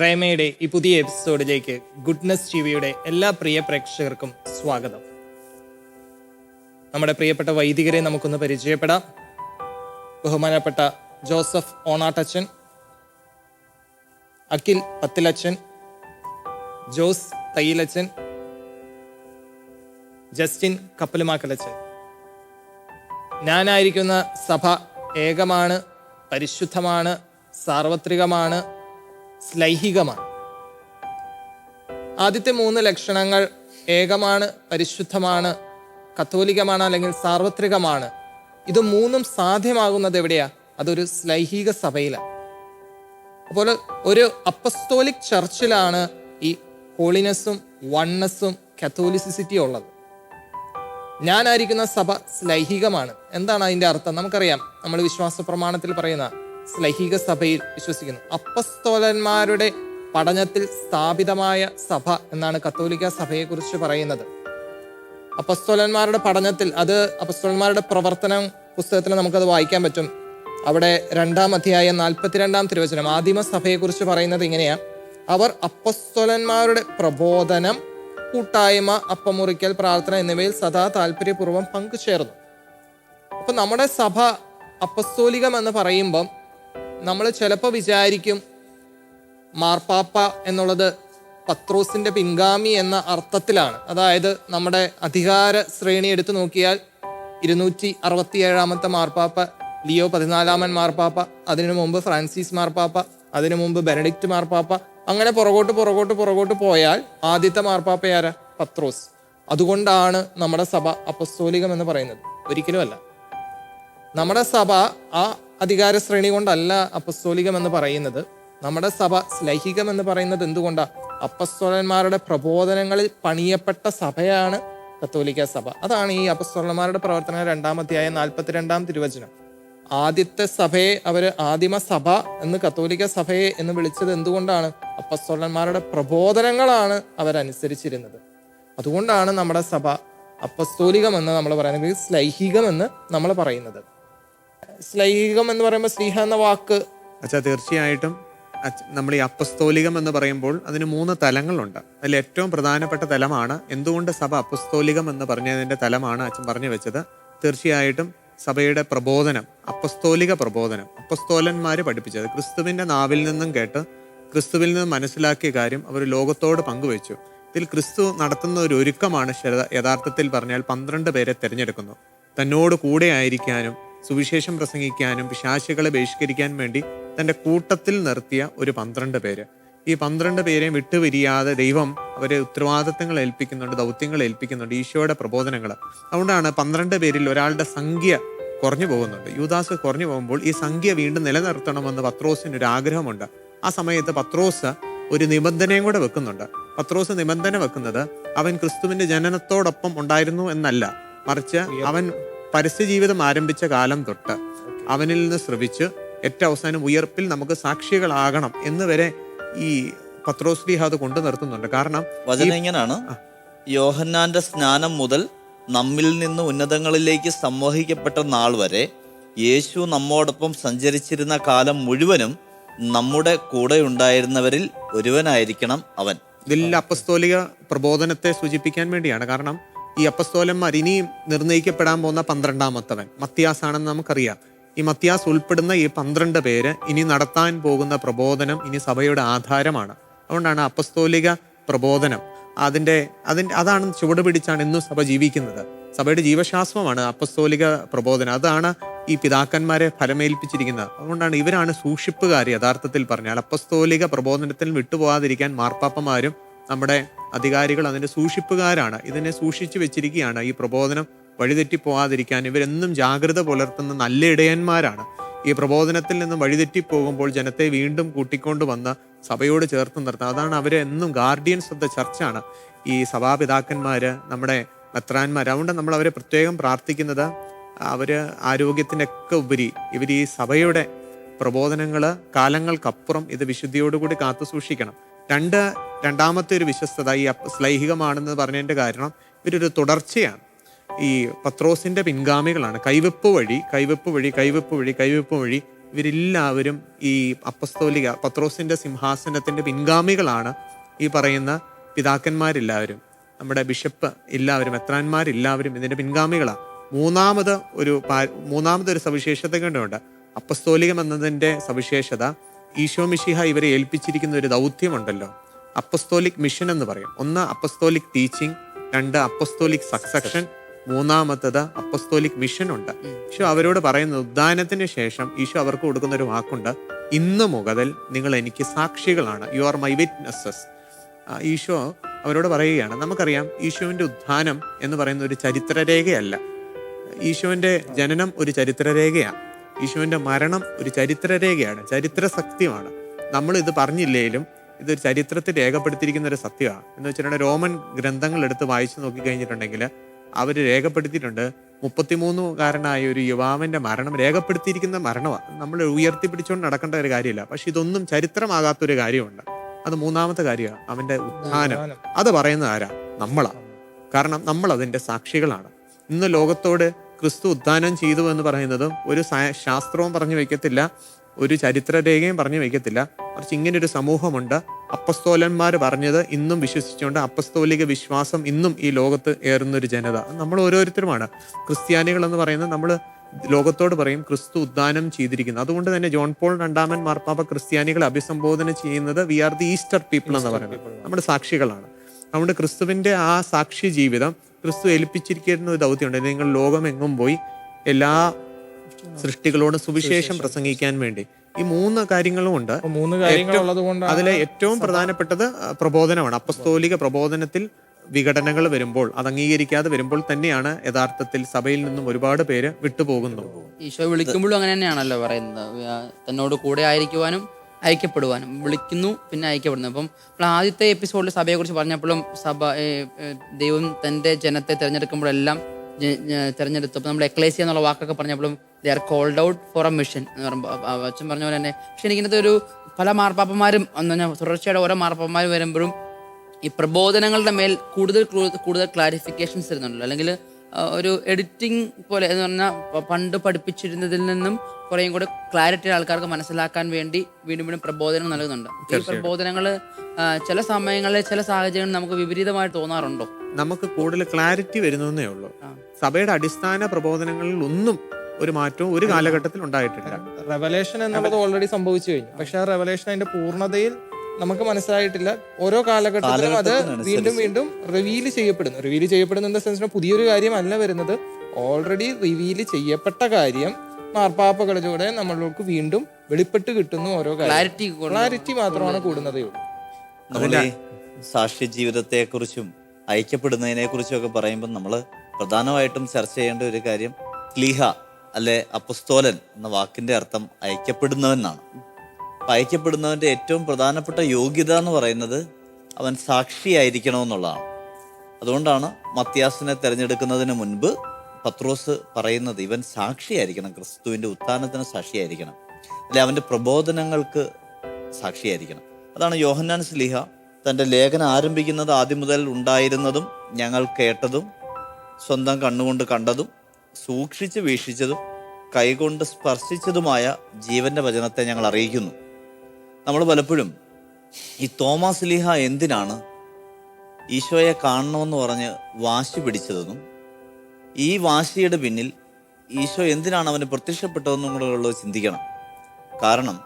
റേമയുടെ ഈ പുതിയ എപ്പിസോഡിലേക്ക് ഗുഡ്നസ് ടിവിയുടെ എല്ലാ പ്രിയ പ്രേക്ഷകർക്കും സ്വാഗതം. നമ്മുടെ പ്രിയപ്പെട്ട വൈദികരെ നമുക്കൊന്ന് പരിചയപ്പെടാം. ബഹുമാനപ്പെട്ട ജോസഫ് ഓണാട്ടച്ചൻ അഖിൽ പത്തിലച്ചൻ ജോസ് തയ്യിലച്ചൻ ജസ്റ്റിൻ കപ്പലുമാക്കലച്ചൻ. ഞാനായിരിക്കുന്ന സഭ ഏകമാണ് പരിശുദ്ധമാണ് സാർവത്രികമാണ് ശ്ലൈഹികമാണ് ആദ്യത്തെ മൂന്ന് ലക്ഷണങ്ങൾ ഏകമാണ് പരിശുദ്ധമാണ് കത്തോലികമാണ് അല്ലെങ്കിൽ സാർവത്രികമാണ്. ഇത് മൂന്നും സാധ്യമാകുന്നത് എവിടെയാ? അതൊരു ശ്ലൈഹിക സഭയിലാണ് അപ്പോൾ ഒരു അപ്പസ്തോലിക് ചർച്ചിലാണ് ഈ ഹോളിനെസ്സും വണ്ണസും കത്തോലിസിറ്റിയും ഉള്ളത്. ഞാനായിരിക്കുന്ന സഭ ശ്ലൈഹികമാണ് എന്താണ് അതിന്റെ അർത്ഥം? നമുക്കറിയാം. നമ്മൾ വിശ്വാസ പ്രമാണത്തിൽ പറയുന്ന ശ്ലൈഹിക സഭയിൽ വിശ്വസിക്കുന്നു. അപ്പസ്തോലന്മാരുടെ പഠനത്തിൽ സ്ഥാപിതമായ സഭ എന്നാണ് കത്തോലിക്ക സഭയെക്കുറിച്ച് പറയുന്നത്. അപ്പസ്തോലന്മാരുടെ പഠനത്തിൽ അത് അപ്പസ്തോലന്മാരുടെ പ്രവർത്തനം പുസ്തകത്തിൽ നമുക്കത് വായിക്കാൻ പറ്റും. അവിടെ രണ്ടാം അധ്യായം നാൽപ്പത്തിരണ്ടാം തിരുവചനം ആദിമ സഭയെക്കുറിച്ച് പറയുന്നത് ഇങ്ങനെയാ. അവർ അപ്പസ്തോലന്മാരുടെ പ്രബോധനം കൂട്ടായ്മ അപ്പമുറിക്കൽ പ്രാർത്ഥന എന്നിവയിൽ സദാ താല്പര്യപൂർവം പങ്കുചേർന്നു. അപ്പൊ നമ്മുടെ സഭ അപ്പസ്തോലികം എന്ന് പറയുമ്പം നമ്മൾ ചിലപ്പോൾ വിചാരിക്കും മാർപ്പാപ്പ എന്നുള്ളത് പത്രോസിന്റെ പിൻഗാമി എന്ന അർത്ഥത്തിലാണ്. അതായത് നമ്മുടെ അധികാര ശ്രേണി എടുത്തു നോക്കിയാൽ ഇരുന്നൂറ്റി അറുപത്തി ഏഴാമത്തെ മാർപ്പാപ്പ ലിയോ പതിനാലാമൻ മാർപ്പാപ്പ അതിനു മുമ്പ് ഫ്രാൻസിസ് മാർപ്പാപ്പ അതിനു മുമ്പ് ബെനഡിക്റ്റ് മാർപ്പാപ്പ അങ്ങനെ പുറകോട്ട് പുറകോട്ട് പുറകോട്ട് പോയാൽ ആദ്യത്തെ മാർപ്പാപ്പ ആരാ? പത്രോസ്. അതുകൊണ്ടാണ് നമ്മുടെ സഭ അപ്പസ്തോലികം എന്ന് പറയുന്നത്. ഒരിക്കലുമല്ല. നമ്മുടെ സഭ ആ അധികാര ശ്രേണി കൊണ്ടല്ല അപ്പസ്തോലികം എന്ന് പറയുന്നത്. നമ്മുടെ സഭ സ്ലൈഹികം എന്ന് പറയുന്നത് എന്തുകൊണ്ടാ? അപ്പസ്തോലന്മാരുടെ പ്രബോധനങ്ങളിൽ പണിയപ്പെട്ട സഭയാണ് കത്തോലിക്ക സഭ. അതാണ് ഈ അപ്പസ്തോലന്മാരുടെ പ്രവർത്തന രണ്ടാം അധ്യായം നാൽപ്പത്തിരണ്ടാം തിരുവചനം. ആദ്യത്തെ സഭയെ അവർ ആദിമ സഭ എന്ന് കത്തോലിക്ക സഭയെ എന്ന് വിളിച്ചത് എന്തുകൊണ്ടാണ്? അപ്പസ്തോലന്മാരുടെ പ്രബോധനങ്ങളാണ് അവരനുസരിച്ചിരുന്നത്. അതുകൊണ്ടാണ് നമ്മുടെ സഭ അപ്പസ്തോലികം എന്ന് നമ്മൾ പറയുന്നത് സ്ലൈഹികമെന്ന് നമ്മൾ പറയുന്നത്. ശ്ലൈഹികം എന്ന് പറയുമ്പോൾ സ്നേഹ എന്ന വാക്ക്. അച്ഛാ തീർച്ചയായിട്ടും നമ്മൾ ഈ അപ്പസ്തോലികം എന്ന് പറയുമ്പോൾ അതിന് മൂന്ന് തലങ്ങളുണ്ട്. അതിൽ ഏറ്റവും പ്രധാനപ്പെട്ട തലമാണ് എന്തുകൊണ്ട് സഭ അപ്പസ്തോലികം എന്ന് പറഞ്ഞതിന്റെ തലമാണ് അച്ഛൻ പറഞ്ഞു വെച്ചത്. തീർച്ചയായിട്ടും സഭയുടെ പ്രബോധനം അപ്പസ്തോലിക പ്രബോധനം അപ്പസ്തോലന്മാര് പഠിപ്പിച്ചത്. ക്രിസ്തുവിന്റെ നാവിൽ നിന്നും കേട്ട് ക്രിസ്തുവിൽ നിന്ന് മനസ്സിലാക്കിയ കാര്യം അവർ ലോകത്തോട് പങ്കുവെച്ചു. ഇതിൽ ക്രിസ്തു നടത്തുന്ന ഒരു ഒരുക്കമാണ് യഥാർത്ഥത്തിൽ പറഞ്ഞാൽ പന്ത്രണ്ട് പേരെ തിരഞ്ഞെടുക്കുന്നു. തന്നോട് കൂടെ ആയിരിക്കാനും സുവിശേഷം പ്രസംഗിക്കാനും പിശാചുകളെ ബഹിഷ്കരിക്കാൻ വേണ്ടി തന്റെ കൂട്ടത്തിൽ നിർത്തിയ ഒരു പന്ത്രണ്ട് പേര്. ഈ പന്ത്രണ്ട് പേരെയും വിട്ടുപിരിയാതെ ദൈവം അവരെ ഉത്തരവാദിത്തങ്ങൾ ഏൽപ്പിക്കുന്നുണ്ട് ദൗത്യങ്ങൾ ഏൽപ്പിക്കുന്നുണ്ട് ഈശോയുടെ പ്രബോധനങ്ങൾ. അതുകൊണ്ടാണ് പന്ത്രണ്ട് പേരിൽ ഒരാളുടെ സംഖ്യ കുറഞ്ഞു പോകുന്നുണ്ട്. യൂദാസ് കുറഞ്ഞു പോകുമ്പോൾ ഈ സംഖ്യ വീണ്ടും നിലനിർത്തണമെന്ന് പത്രോസിന് ഒരു ആഗ്രഹമുണ്ട്. ആ സമയത്ത് പത്രോസ് ഒരു നിബന്ധനയും കൂടെ വെക്കുന്നുണ്ട്. പത്രോസ് നിബന്ധന വെക്കുന്നത് അവൻ ക്രിസ്തുവിന്റെ ജനനത്തോടൊപ്പം ഉണ്ടായിരുന്നു എന്നല്ല. മറിച്ച് അവൻ പരസ്യജീവിതം ആരംഭിച്ച കാലം തൊട്ട് അവനിൽ നിന്ന് ശ്രവിച്ച് ഏറ്റവും അവസാനം ഉയർപ്പിൽ നമുക്ക് സാക്ഷികളാകണം എന്ന് വരെ ഈ പത്രോശ്രീഹ അത് കൊണ്ടു നിർത്തുന്നുണ്ട്. കാരണം വചനം ഇങ്ങനാണ്. യോഹന്നാന്റെ സ്നാനം മുതൽ നമ്മിൽ നിന്ന് ഉന്നതങ്ങളിലേക്ക് സമ്മോഹിക്കപ്പെട്ട നാൾ വരെ യേശു നമ്മോടൊപ്പം സഞ്ചരിച്ചിരുന്ന കാലം മുഴുവനും നമ്മുടെ കൂടെ ഉണ്ടായിരുന്നവരിൽ ഒരുവനായിരിക്കണം അവൻ. ഇതിൽ അപ്പസ്തോലിക പ്രബോധനത്തെ സൂചിപ്പിക്കാൻ വേണ്ടിയാണ്. കാരണം ഈ അപ്പസ്തോലന്മാർ ഇനിയും നിർണയിക്കപ്പെടാൻ പോകുന്ന പന്ത്രണ്ടാമത്തവൻ മത്യാസ് ആണെന്ന് നമുക്കറിയാം. ഈ മത്യാസ് ഉൾപ്പെടുന്ന ഈ പന്ത്രണ്ട് പേര് ഇനി നടത്താൻ പോകുന്ന പ്രബോധനം ഇനി സഭയുടെ ആധാരമാണ്. അതുകൊണ്ടാണ് അപ്പസ്തോലിക പ്രബോധനം. അതിന്റെ അതിന്റെ അതാണ് ചുവട് പിടിച്ചാണ് ഇന്നും സഭ ജീവിക്കുന്നത്. സഭയുടെ ജീവശാസ്ത്രമാണ് അപ്പസ്തോലിക പ്രബോധനം. അതാണ് ഈ പിതാക്കന്മാരെ ഫലമേൽപ്പിച്ചിരിക്കുന്നത്. അതുകൊണ്ടാണ് ഇവരാണ് സൂക്ഷിപ്പുകാർ യഥാർത്ഥത്തിൽ പറഞ്ഞാൽ അപ്പസ്തോലിക പ്രബോധനത്തിൽ വിട്ടുപോകാതിരിക്കാൻ മാർപ്പാപ്പമാരും നമ്മുടെ അധികാരികൾ അതിന്റെ സൂക്ഷിപ്പുകാരാണ്. ഇതിനെ സൂക്ഷിച്ചു വെച്ചിരിക്കുകയാണ്. ഈ പ്രബോധനം വഴിതെറ്റി പോകാതിരിക്കാൻ ഇവരെന്നും ജാഗ്രത പുലർത്തുന്ന നല്ല ഇടയന്മാരാണ്. ഈ പ്രബോധനത്തിൽ നിന്നും വഴിതെറ്റി പോകുമ്പോൾ ജനത്തെ വീണ്ടും കൂട്ടിക്കൊണ്ട് വന്ന് സഭയോട് ചേർത്ത് നിർത്തുക അതാണ് അവരെ എന്നും ഗാർഡിയൻസ് ഓഫ് ദ ചർച്ചാണ് ഈ സഭാപിതാക്കന്മാർ നമ്മുടെ മെത്രാന്മാർ അതുകൊണ്ട് നമ്മൾ അവരെ പ്രത്യേകം പ്രാർത്ഥിക്കുന്നത് അവർ ആരോഗ്യത്തിന്റെയൊക്കെ ഉപരി ഇവർ ഈ സഭയുടെ പ്രബോധനങ്ങൾ കാലങ്ങൾക്കപ്പുറം ഇത് വിശുദ്ധിയോടുകൂടി കാത്തു സൂക്ഷിക്കണം രണ്ട് രണ്ടാമത്തെ ഒരു വിശ്വസ്തത ഈ ശ്ലൈഹികമാണെന്ന് പറഞ്ഞതിന്റെ കാരണം ഇവരൊരു തുടർച്ചയാണ്. ഈ പത്രോസിന്റെ പിൻഗാമികളാണ്. കൈവെപ്പ് വഴി കൈവെപ്പ് വഴി കൈവെപ്പ് വഴി കൈവെപ്പ് വഴി ഇവരെല്ലാവരും ഈ അപ്പസ്തോലിക പത്രോസിന്റെ സിംഹാസനത്തിന്റെ പിൻഗാമികളാണ് ഈ പറയുന്ന പിതാക്കന്മാരെല്ലാവരും. നമ്മുടെ ബിഷപ്പ് എല്ലാവരും എത്രാന്മാരെല്ലാവരും ഇതിന്റെ പിൻഗാമികളാണ്. മൂന്നാമത് ഒരു പാ- മൂന്നാമത് ഒരു സവിശേഷത കൊണ്ടുണ്ട് അപ്പസ്തോലികം എന്നതിന്റെ സവിശേഷത ഈശോ മിഷിഹ ഇവരെ ഏൽപ്പിച്ചിരിക്കുന്ന ഒരു ദൗത്യമുണ്ടല്ലോ. അപ്പസ്തോലിക് മിഷൻ എന്ന് പറയും. ഒന്ന് അപ്പസ്തോലിക് ടീച്ചിങ്. രണ്ട് അപ്പസ്തോലിക് സക്സക്ഷൻ. മൂന്നാമത്തത് അപ്പസ്തോലിക് മിഷൻ ഉണ്ട്. ഈശോ അവരോട് പറയുന്ന ഉദ്ധാനത്തിന് ശേഷം ഈശോ അവർക്ക് കൊടുക്കുന്ന ഒരു വാക്കുണ്ട്. ഇന്ന് മുതൽ നിങ്ങൾ എനിക്ക് സാക്ഷികളാണ്. യു ആർ മൈ വിറ്റ്നസ്സസ് ഈശോ അവരോട് പറയുകയാണ് നമുക്കറിയാം ഈശോവിന്റെ ഉദ്ധാനം എന്ന് പറയുന്ന ഒരു ചരിത്രരേഖയല്ല. ഈശോവിന്റെ ജനനം ഒരു ചരിത്രരേഖയാണ്. ഈശോന്റെ മരണം ഒരു ചരിത്രരേഖയാണ് ചരിത്ര സത്യമാണ് നമ്മൾ ഇത് പറഞ്ഞില്ലേലും ഇതൊരു ചരിത്രത്തിൽ രേഖപ്പെടുത്തിയിരിക്കുന്ന ഒരു സത്യമാണ്. എന്ന് വെച്ചിട്ടുണ്ടെങ്കിൽ റോമൻ ഗ്രന്ഥങ്ങൾ എടുത്ത് വായിച്ചു നോക്കിക്കഴിഞ്ഞിട്ടുണ്ടെങ്കിൽ അവർ രേഖപ്പെടുത്തിയിട്ടുണ്ട്. മുപ്പത്തിമൂന്നുകാരനായ ഒരു യുവാവിന്റെ മരണം രേഖപ്പെടുത്തിയിരിക്കുന്ന മരണമാണ്. നമ്മൾ ഉയർത്തിപ്പിടിച്ചുകൊണ്ട് നടക്കേണ്ട ഒരു കാര്യമില്ല. പക്ഷെ ഇതൊന്നും ചരിത്രമാകാത്തൊരു കാര്യമുണ്ട് അത് മൂന്നാമത്തെ കാര്യമാണ്. അവന്റെ ഉത്ഥാനം. അത് പറയുന്നത് ആരാ? നമ്മളാണ്. കാരണം നമ്മൾ അതിന്റെ സാക്ഷികളാണ്. ഇന്ന് ലോകത്തോട് ക്രിസ്തു ഉദ്ധാനം ചെയ്തു എന്ന് പറയുന്നത് ഒരു ശാസ്ത്രവും പറഞ്ഞു വയ്ക്കത്തില്ല ഒരു ചരിത്രരേഖയും പറഞ്ഞു വയ്ക്കത്തില്ല മറിച്ച് ഇങ്ങനെ ഒരു സമൂഹമുണ്ട്. അപ്പസ്തോലന്മാർ പറഞ്ഞത് ഇന്നും വിശ്വസിച്ചുകൊണ്ട് അപ്പസ്തോലിക വിശ്വാസം ഇന്നും ഈ ലോകത്ത് ഏറുന്നൊരു ജനത. നമ്മൾ ഓരോരുത്തരുമാണ്. ക്രിസ്ത്യാനികൾ എന്ന് പറയുന്നത് നമ്മൾ ലോകത്തോട് പറയും ക്രിസ്തു ഉദ്ധാനം ചെയ്തിരിക്കുന്നു. അതുകൊണ്ട് തന്നെ ജോൺ പോൾ രണ്ടാമൻ മാർപ്പാപ്പ ക്രിസ്ത്യാനികളെ അഭിസംബോധന ചെയ്യുന്നത് we are the Easter people എന്ന് പറയുന്നത്. നമ്മുടെ സാക്ഷികളാണ്. അതുകൊണ്ട് ക്രിസ്തുവിന്റെ ആ സാക്ഷി ജീവിതം ക്രിസ്തു ഏൽപ്പിച്ചിരിക്കുന്ന ഒരു ദൗത്യമുണ്ട്. നിങ്ങൾ ലോകമെങ്ങും പോയി എല്ലാ സൃഷ്ടികളോട് സുവിശേഷം പ്രസംഗിക്കാൻ വേണ്ടി. ഈ മൂന്ന് കാര്യങ്ങളും ഉണ്ട് മൂന്ന് അതിലെ ഏറ്റവും പ്രധാനപ്പെട്ടത് പ്രബോധനമാണ്. അപ്പസ്തോലിക പ്രബോധനത്തിൽ വിഘടനകൾ വരുമ്പോൾ അത് അംഗീകരിക്കാതെ വരുമ്പോൾ തന്നെയാണ് യഥാർത്ഥത്തിൽ സഭയിൽ നിന്നും ഒരുപാട് പേര് വിട്ടുപോകുന്നു ഈശോ വിളിക്കുമ്പോഴും അങ്ങനെ തന്നെയാണല്ലോ പറയുന്നത്. തന്നോട് കൂടെ ആയിരിക്കുവാനും ഐക്യപ്പെടുവാനും വിളിക്കുന്നു പിന്നെ അയക്കപ്പെടുന്നു. അപ്പം നമ്മൾ ആദ്യത്തെ എപ്പിസോഡിൽ സഭയെക്കുറിച്ച് പറഞ്ഞപ്പോഴും സഭ ദൈവം തന്റെ ജനത്തെ തിരഞ്ഞെടുക്കുമ്പോഴെല്ലാം തിരഞ്ഞെടുത്തപ്പോൾ നമ്മൾ എക്ലേസി എന്നുള്ള വാക്കൊക്കെ പറഞ്ഞപ്പോഴും they are called out for a mission എന്ന് പറയുമ്പോൾ അച്ഛൻ പറഞ്ഞ പോലെ തന്നെ. പക്ഷെ എനിക്കിന്നത്തെ ഒരു പല മാർപ്പാപ്പന്മാരും എന്ന് പറഞ്ഞാൽ തുടർച്ചയായിട്ട് ഓരോ മാർപ്പാപ്പന്മാരും വരുമ്പോഴും ഈ പ്രബോധനങ്ങളുടെ മേൽ കൂടുതൽ കൂടുതൽ ക്ലാരിഫിക്കേഷൻസ് തരുന്നുണ്ടല്ലോ. അല്ലെങ്കിൽ ഒരു എഡിറ്റിംഗ് പോലെ എന്ന് പറഞ്ഞാൽ പണ്ട് പഠിപ്പിച്ചിരുന്നതിൽ നിന്നും കുറേയും കൂടെ ക്ലാരിറ്റി ആൾക്കാർക്ക് മനസ്സിലാക്കാൻ വേണ്ടി വീണ്ടും വീണ്ടും പ്രബോധനം നൽകുന്നുണ്ട്. ഈ പ്രബോധനങ്ങൾ ചില സമയങ്ങളിൽ ചില സാഹചര്യങ്ങളിൽ നമുക്ക് വിപരീതമായി തോന്നാറുണ്ടോ? നമുക്ക് കൂടുതൽ ക്ലാരിറ്റി വരുന്നേ ഉള്ളൂ. സഭയുടെ അടിസ്ഥാന പ്രബോധനങ്ങളിൽ ഒന്നും ഒരു മാറ്റവും ഒരു കാലഘട്ടത്തിൽ ഉണ്ടായിട്ടില്ല. റെവലേഷൻ എന്നുള്ളത് ഓൾറെഡി സംഭവിച്ചു കഴിഞ്ഞു. പക്ഷെ ആ റെവലേഷൻ അതിന്റെ പൂർണതയിൽ നമുക്ക് മനസ്സിലായിട്ടില്ല. ഓരോ കാലഘട്ടത്തിലും അത് വീണ്ടും വീണ്ടും റിവീൽ ചെയ്യപ്പെടുന്നു. റിവീൽ ചെയ്യപ്പെടുന്ന സെൻസിന് പുതിയൊരു കാര്യം അല്ല വരുന്നത്. ഓൾറെഡി റിവീൽ ചെയ്യപ്പെട്ട കാര്യം മാർപ്പാപ്പകളിലൂടെ നമ്മൾക്ക് വീണ്ടും വെളിപ്പെട്ട് കിട്ടുന്നു ഓരോ ക്ലാരിറ്റി ക്ലാരിറ്റി മാത്രമാണ് കൂടുന്നതേ ഉള്ളൂ. സാക്ഷ്യ ജീവിതത്തെ കുറിച്ചും ജീവിതത്തെക്കുറിച്ചും ഐക്യപ്പെടുന്നതിനെ കുറിച്ചും ഒക്കെ പറയുമ്പോൾ നമ്മൾ പ്രധാനമായിട്ടും ചർച്ച ചെയ്യേണ്ട ഒരു കാര്യം ക്ലീഹ അല്ലെ അപ്പസ്തോലൻ എന്ന വാക്കിന്റെ അർത്ഥം ഐക്യപ്പെടുന്നവൻ എന്നാണ്. അപ്പൊ ഐക്യപ്പെടുന്നവന്റെ ഏറ്റവും പ്രധാനപ്പെട്ട യോഗ്യത എന്ന് പറയുന്നത് അവൻ സാക്ഷിയായിരിക്കണമെന്നുള്ളതാണ്. അതുകൊണ്ടാണ് മത്യാസിനെ തിരഞ്ഞെടുക്കുന്നതിന് മുൻപ് പത്രോസ് പറയുന്നത് ഇവൻ സാക്ഷിയായിരിക്കണം ക്രിസ്തുവിന്റെ ഉത്ഥാനത്തിന് സാക്ഷിയായിരിക്കണം അല്ലെ അവന്റെ പ്രബോധനങ്ങൾക്ക് സാക്ഷിയായിരിക്കണം. അതാണ് യോഹന്നാൻ സ്ലിഹ തന്റെ ലേഖനം ആരംഭിക്കുന്നത് ആദ്യം മുതൽ ഉണ്ടായിരുന്നതും ഞങ്ങൾ കേട്ടതും സ്വന്തം കണ്ണുകൊണ്ട് കണ്ടതും സൂക്ഷിച്ച് വീക്ഷിച്ചതും കൈകൊണ്ട് സ്പർശിച്ചതുമായ ജീവന്റെ വചനത്തെ ഞങ്ങൾ അറിയിക്കുന്നു. നമ്മൾ പലപ്പോഴും ഈ തോമസ് ലീഹ എന്തിനാണ് ഈശോയെ കാണണമെന്ന് പറഞ്ഞ് വാശി പിടിച്ചതെന്നും ഈ വാശിയുടെ പിന്നിൽ ഈശോ എന്തിനാണ് അവന് പ്രത്യക്ഷപ്പെട്ടതെന്നും കൂടെ ഉള്ളത് ചിന്തിക്കണം. കാരണം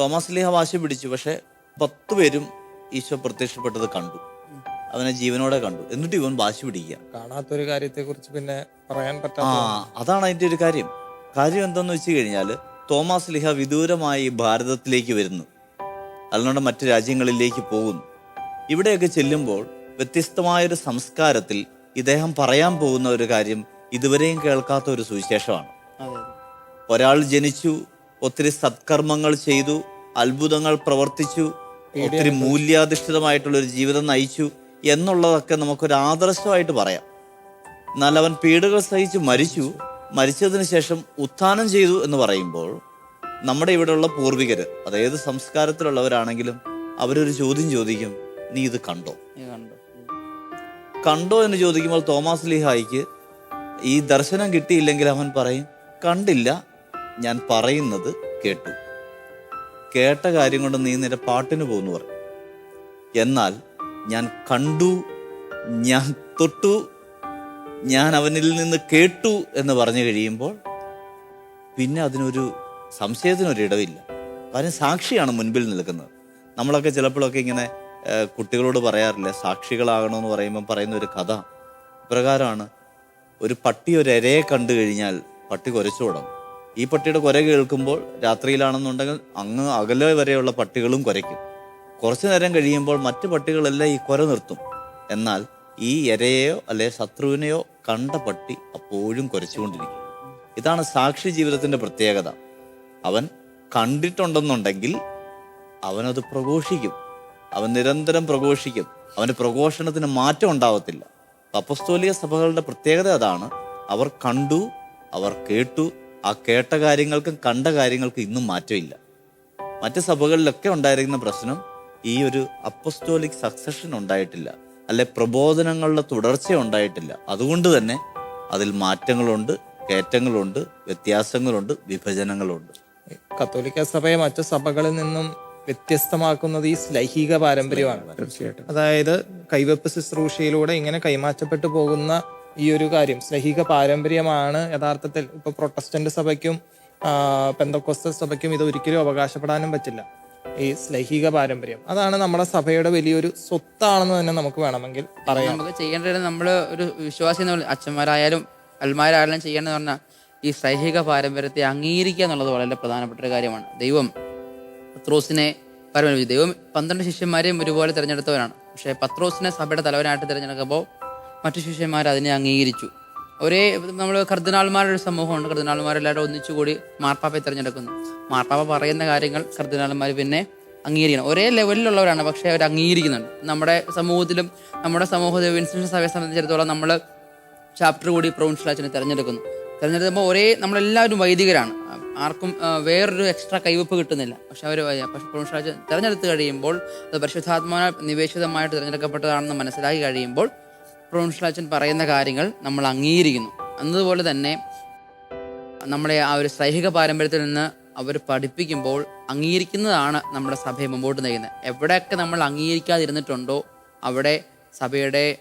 തോമസ് ലീഹ വാശി പിടിച്ചു പക്ഷെ പത്ത് പേരും ഈശോ പ്രത്യക്ഷപ്പെട്ടത് കണ്ടു. അവനെ ജീവനോടെ കണ്ടു. എന്നിട്ട് ഇവൻ വാശി പിടിക്കുക. കാണാത്തൊരു കാര്യത്തെ കുറിച്ച് പിന്നെ പറയാൻ പറ്റാ അതാണ് അതിന്റെ ഒരു കാര്യം. കാര്യം എന്താണെന്ന് വെച്ച് കഴിഞ്ഞാൽ തോമസ് ലിഹ വിദൂരമായി ഭാരതത്തിലേക്ക് വരുന്നു. അല്ലാണ്ട് മറ്റു രാജ്യങ്ങളിലേക്ക് പോകുന്നു. ഇവിടെയൊക്കെ ചെല്ലുമ്പോൾ വ്യത്യസ്തമായൊരു സംസ്കാരത്തിൽ ഇദ്ദേഹം പറയാൻ പോകുന്ന ഒരു കാര്യം ഇതുവരെയും കേൾക്കാത്ത ഒരു സുവിശേഷമാണ്. ഒരാൾ ജനിച്ചു ഒത്തിരി സത്കർമ്മങ്ങൾ ചെയ്തു അത്ഭുതങ്ങൾ പ്രവർത്തിച്ചു ഒത്തിരി മൂല്യാധിഷ്ഠിതമായിട്ടുള്ള ഒരു ജീവിതം നയിച്ചു എന്നുള്ളതൊക്കെ നമുക്കൊരു ആദർശമായിട്ട് പറയാം. എന്നാൽ അവൻ പീഡകൾ സഹിച്ച് മരിച്ചു മരിച്ചതിന് ശേഷം ഉത്ഥാനം ചെയ്തു എന്ന് പറയുമ്പോൾ നമ്മുടെ ഇവിടെയുള്ള പൂർവികർ അതായത് സംസ്കാരത്തിലുള്ളവരാണെങ്കിലും അവരൊരു ചോദ്യം ചോദിക്കും നീ ഇത് കണ്ടോ? ഇത് കണ്ടു? കണ്ടോ എന്ന് ചോദിക്കുമ്പോൾ തോമസ് ലിഹായിക്ക് ഈ ദർശനം കിട്ടിയില്ലെങ്കിൽ അവൻ പറയും കണ്ടില്ല ഞാൻ പറയുന്നത് കേട്ടു. കേട്ട കാര്യം കൊണ്ട് നീ നിന്റെ പാട്ടിന് പോകുന്നു പറയും. എന്നാൽ ഞാൻ കണ്ടു ഞാൻ തൊട്ടു ഞാൻ അവനിൽ നിന്ന് കേട്ടു എന്ന് പറഞ്ഞു കഴിയുമ്പോൾ പിന്നെ അതിനൊരു സംശയത്തിനൊരിടവില്ല. കാര്യം സാക്ഷിയാണ് മുൻപിൽ നിൽക്കുന്നത്. നമ്മളൊക്കെ ചിലപ്പോഴൊക്കെ ഇങ്ങനെ കുട്ടികളോട് പറയാറില്ല സാക്ഷികളാകണമെന്ന് പറയുമ്പോൾ പറയുന്ന ഒരു കഥ ഇപ്രകാരമാണ്. ഒരു പട്ടി ഒരു ഇരയെ കണ്ടു കഴിഞ്ഞാൽ പട്ടി കുരച്ചു ഈ പട്ടിയുടെ കുര കേൾക്കുമ്പോൾ രാത്രിയിലാണെന്നുണ്ടെങ്കിൽ അങ്ങ് അകലെ വരെയുള്ള പട്ടികളും കുരയ്ക്കും. കുറച്ചു നേരം കഴിയുമ്പോൾ മറ്റു പട്ടികളെല്ലാം ഈ കുര നിർത്തും. എന്നാൽ ഈ ഇരയെയോ അല്ലെ ശത്രുവിനെയോ കണ്ട പട്ടി അപ്പോഴും കുറച്ചുകൊണ്ടിരിക്കും ഇതാണ് സാക്ഷി ജീവിതത്തിന്റെ പ്രത്യേകത. അവൻ കണ്ടിട്ടുണ്ടെന്നുണ്ടെങ്കിൽ അവനത് പ്രഘോഷിക്കും. അവൻ നിരന്തരം പ്രഘോഷിക്കും. അവന്റെ പ്രഘോഷണത്തിന് മാറ്റം ഉണ്ടാവത്തില്ല. അപ്പസ്തോലിക സഭകളുടെ പ്രത്യേകത അതാണ്. അവർ കണ്ടു അവർ കേട്ടു. ആ കേട്ട കാര്യങ്ങൾക്കും കണ്ട കാര്യങ്ങൾക്കും ഇന്നും മാറ്റമില്ല. മറ്റ് സഭകളിലൊക്കെ ഉണ്ടായിരിക്കുന്ന പ്രശ്നം ഈ ഒരു അപ്പസ്തോലിക് സക്സഷൻ ഉണ്ടായിട്ടില്ല. അല്ലെ പ്രബോധനങ്ങളുടെ തുടർച്ച ഉണ്ടായിട്ടില്ല. അതുകൊണ്ട് തന്നെ അതിൽ മാറ്റങ്ങളുണ്ട് കയറ്റങ്ങളുണ്ട് വ്യത്യാസങ്ങളുണ്ട് വിഭജനങ്ങളുണ്ട്. കത്തോലിക്ക സഭയെ മറ്റു സഭകളിൽ നിന്നും വ്യത്യസ്തമാക്കുന്നത് ഈ ലൈഹിക പാരമ്പര്യമാണ്. തീർച്ചയായിട്ടും. അതായത് കൈവെപ്പ് ശുശ്രൂഷയിലൂടെ ഇങ്ങനെ കൈമാറ്റപ്പെട്ടു പോകുന്ന ഈ ഒരു കാര്യം. സ്ലൈഹിക പാരമ്പര്യമാണ് യഥാർത്ഥത്തിൽ ഇപ്പൊ പ്രൊട്ടസ്റ്റന്റ് സഭയ്ക്കും പെന്തക്കോസ്ത സഭയ്ക്കും ഇത് ഒരിക്കലും അവകാശപ്പെടാനും പറ്റില്ല. ഈ സ്ലൈഹിക പാരമ്പര്യം. അതാണ് നമ്മുടെ സഭയുടെ വലിയൊരു സ്വത്താണെന്ന് തന്നെ നമുക്ക് വേണമെങ്കിൽ പറയാം. നമുക്ക് ചെയ്യേണ്ടത് നമ്മൾ ഒരു വിശ്വാസി അച്ഛന്മാരായാലും അൽമാരായാലും ചെയ്യേണ്ടതെന്ന് പറഞ്ഞാൽ ഈ സൈഹിക പാരമ്പര്യത്തെ അംഗീകരിക്കുക എന്നുള്ളത് വളരെ പ്രധാനപ്പെട്ട ഒരു കാര്യമാണ്. ദൈവം പത്രോസിനെ പരമ ദൈവം പന്ത്രണ്ട് ശിഷ്യന്മാരെയും ഒരുപോലെ തിരഞ്ഞെടുത്തവരാണ്. പക്ഷേ പത്രോസിനെ സഭയുടെ തലവനായിട്ട് തിരഞ്ഞെടുക്കുമ്പോൾ മറ്റു ശിഷ്യന്മാർ അതിനെ അംഗീകരിച്ചു. ഒരേ നമ്മൾ കർദിനാൾമാരുടെ ഒരു സമൂഹമുണ്ട്. കർദിനാൾമാരെല്ലാവരും ഒന്നിച്ചുകൂടി മാർപ്പാപ്പയെ തിരഞ്ഞെടുക്കുന്നു. മാർപ്പാപ്പ പറയുന്ന കാര്യങ്ങൾ കർദിനാൾമാർ പിന്നെ അംഗീകരിക്കണം. ഒരേ ലെവലിലുള്ളവരാണ് പക്ഷേ അവർ അംഗീകരിക്കുന്നുണ്ട്. നമ്മുടെ സമൂഹത്തിലും നമ്മുടെ സമൂഹത്തിൽ ഇൻസ്റ്റിറ്റ്യൂഷൻ സഭയെ സംബന്ധിച്ചിടത്തോളം നമ്മൾ ചാപ്റ്റർ കൂടി പ്രൊവിൻഷ്യൽ അച്ഛനെ തിരഞ്ഞെടുക്കുന്നു. തിരഞ്ഞെടുക്കുമ്പോൾ ഒരേ നമ്മളെല്ലാവരും വൈദികരാണ്. ആർക്കും വേറൊരു എക്സ്ട്രാ കൈവപ്പ് കിട്ടുന്നില്ല. പക്ഷെ അവർ അച്ഛൻ തിരഞ്ഞെടുത്ത് കഴിയുമ്പോൾ അത് പരിശുദ്ധാത്മാ നിവേശിതമായിട്ട് തിരഞ്ഞെടുക്കപ്പെട്ടതാണെന്ന് മനസ്സിലാക്കി കഴിയുമ്പോൾ പ്രൊവിൻഷ്യൽ പറയുന്ന കാര്യങ്ങൾ നമ്മൾ അംഗീകരിക്കുന്നു. എന്നതുപോലെ തന്നെ നമ്മളെ ആ ഒരു സൈഹിക പാരമ്പര്യത്തിൽ നിന്ന് അവർ പഠിപ്പിക്കുമ്പോൾ അംഗീകരിക്കുന്നതാണ് നമ്മുടെ സഭയെ മുമ്പോട്ട് നയിക്കുന്നത്. എവിടെയൊക്കെ നമ്മൾ അംഗീകരിക്കാതിരുന്നിട്ടുണ്ടോ അവിടെ സഭയുടെ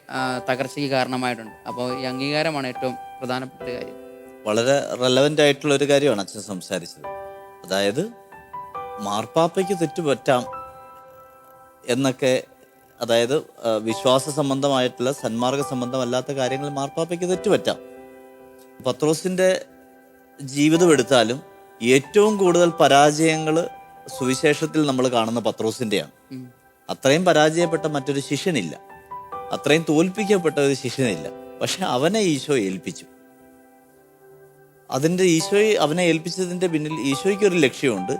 തകർച്ചയ്ക്ക് കാരണമായിട്ടുണ്ട്. അപ്പോൾ ഈ അംഗീകാരമാണ് ഏറ്റവും പ്രധാനപ്പെട്ട കാര്യം. വളരെ റെലവന്റ് ആയിട്ടുള്ള ഒരു കാര്യമാണ് അച്ഛൻ സംസാരിച്ചത്. അതായത് മാർപ്പാപ്പയ്ക്ക് തെറ്റുപറ്റാം എന്നൊക്കെ അതായത് വിശ്വാസ സംബന്ധമായിട്ടുള്ള സന്മാർഗ സംബന്ധമല്ലാത്ത കാര്യങ്ങൾ മാർപ്പാപ്പയ്ക്ക് തെറ്റുപറ്റാം. പത്രോസിന്റെ ജീവിതം എടുത്താലും ഏറ്റവും കൂടുതൽ പരാജയങ്ങൾ സുവിശേഷത്തിൽ നമ്മൾ കാണുന്ന പത്രോസിന്റെയാണ് അത്രയും പരാജയപ്പെട്ട മറ്റൊരു ശിഷ്യനില്ല. അത്രയും തോൽപ്പിക്കപ്പെട്ട ഒരു ശിഷ്യനില്ല. പക്ഷെ അവനെ ഈശോ ഏൽപ്പിച്ചു. അതിന്റെ ഈശോയെ അവനെ ഏൽപ്പിച്ചതിന്റെ പിന്നിൽ ഈശോയ്ക്ക് ഒരു ലക്ഷ്യമുണ്ട്.